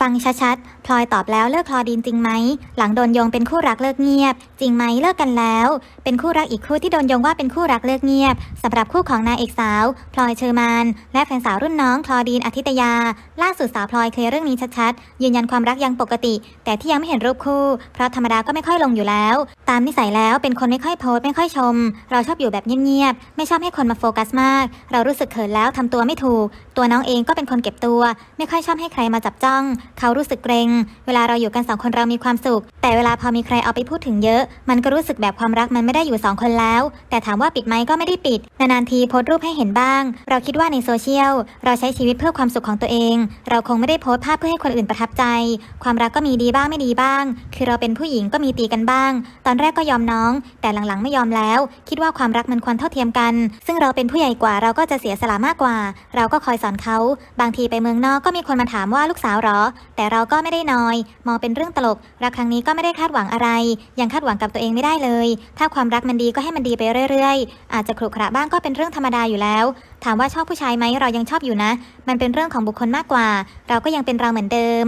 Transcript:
ฟังชัดๆ พลอยตอบแล้วเลิกคลอดีนจริงไหม หลังโดนโยงเป็นคู่รักเลิกเงียบ จริงไหมเลิกกันแล้ว เป็นคู่รักอีกคู่ที่โดนโยงว่าเป็นคู่รักเลิกเงียบสำหรับคู่ของนางเอกสาว พลอยเชอร์มาน และแฟนสาวรุ่นน้องคลอดีนอาทิตยา ล่าสุดสาวพลอยเคลียร์เรื่องนี้ชัดๆ ยืนยันความรักยังปกติ แต่ที่ยังไม่เห็นรูปคู่ เพราะธรรมดาก็ไม่ค่อยลงอยู่แล้ว ตามนิสัยแล้วเป็นคนไม่ค่อยโพสไม่ค่อยชม เราชอบอยู่แบบเงียบๆ ไม่ชอบให้คนมาโฟกัสมาก เรารู้สึกเขินแล้วทำตัวไม่ถูก ตัวน้องเองก็เป็นคนเก็บตัว ไม่ค่อยชอบให้ใครมาจับจ้องเขารู้สึกเกรง เวลาเราอยู่กันสองคนเรามีความสุข แต่เวลาพอมีใครเอาไปพูดถึงเยอะ มันก็รู้สึกแบบความรักมันไม่ได้อยู่สองคนแล้ว แต่ถามว่าปิดไหมก็ไม่ได้ปิด นานๆทีโพสต์รูปให้เห็นบ้าง เราคิดว่าในโซเชียล เราใช้ชีวิตเพื่อความสุขของตัวเอง เราคงไม่ได้โพสต์ภาพเพื่อให้คนอื่นประทับใจ ความรักก็มีดีบ้างไม่ดีบ้าง คือเราเป็นผู้หญิงก็มีตีกันบ้าง ตอนแรกก็ยอมน้อง แต่หลังๆไม่ยอมแล้ว คิดว่าความรักมันควรเท่าเทียมกัน ซึ่งเราเป็นผู้ใหญ่กว่าเราก็จะเสียสละมากกว่า เราก็คอยสอนเขา บางทีไปเมืองนอกก็มีคนมาถามว่าลูกสาวหรอแต่เราก็ไม่ได้นอย มองเป็นเรื่องตลก รักครั้งนี้ก็ไม่ได้คาดหวังอะไร ยังคาดหวังกับตัวเองไม่ได้เลย ถ้าความรักมันดีก็ให้มันดีไปเรื่อยๆ อาจจะขรุขระบ้างก็เป็นเรื่องธรรมดาอยู่แล้ว ถามว่าชอบผู้ชายไหมเรายังชอบอยู่นะ มันเป็นเรื่องของบุคคลมากกว่า เราก็ยังเป็นเราเหมือนเดิม